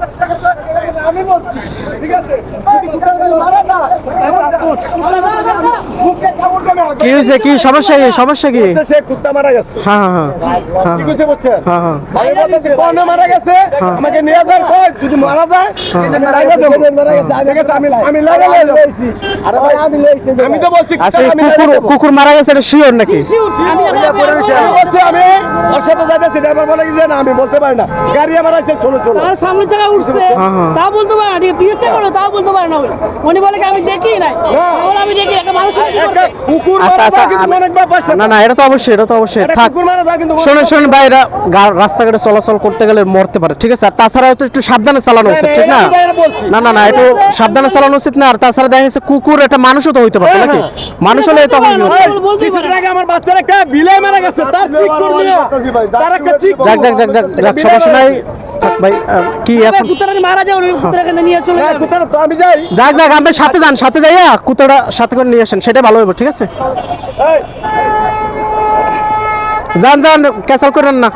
Let's go. আমি বলছি ঠিক আছে মারা না মুখে কামড় দেবে কি হয়েছে কি সমস্যা কি সমস্যা কি সে কুত্তা মারা গেছে হ্যাঁ হ্যাঁ হ্যাঁ কি কইছে বুঝছেন হ্যাঁ, হ্যাঁ। আমি বলতেছি কোন মারা গেছে আমাকে নিয়ে যান কই যদি মারা যায় লাইভে দেব মারা গেছে ঠিক আছে আমি আমি লাইভে লইছি আরে ভাই আমি লইছি আমি তো বলছি আচ্ছা কুকুর মারা গেছে এটা শিওর নাকি আমি বলছি আমি ওর সাথে যাইতেছি ড্রাইভার বলে কি যে আমি বলতে পারি না গাড়ি আমার আছে চলো চলো আর সামনে জায়গায় উঠছে হ্যাঁ, হ্যাঁ। তা বলতে পারে না ঠিক বিয়েটা করো তা বলতে পারে না উনি। উনি বলে কি আমি দেখি নাই। আমি দেখি একটা মানুষ কুকুর আচ্ছা আচ্ছা না না এটা তো অবশ্যই এটা তো অবশ্যই। একটা থাক। শোনেন শোনেন ভাই রাস্তাঘাটে চলাচল করতে গেলে মরতে পারে ঠিক আছে? আর তাছাড়াও তো একটু সাবধানে চালানো উচিত ঠিক না। না না না একটু সাবধানে চালানো উচিত না আর তাছাড়া দেখা যাচ্ছে কুকুর একটা মানুষও তো হইতে পারে হ্যাঁ, নাকি? মানুষ হলে তো আমার বাচ্চার একটা বিলাই মারা গেছে তার চিক করবি তার একটা চিক যাক যাক যাক যাক সমস্যা নাই ভাই কি এখন? মারা নিয়ে চলে হ্যাঁ, যাবে। তো আমি যাই। যাক যাক আপনি সাথে যান সাথে যাইয়া কুতোটা সাথে করে নিয়ে আসেন সেটাই ভালো হবে ঠিক আছে? যান যান ক্যাসাল করেন না।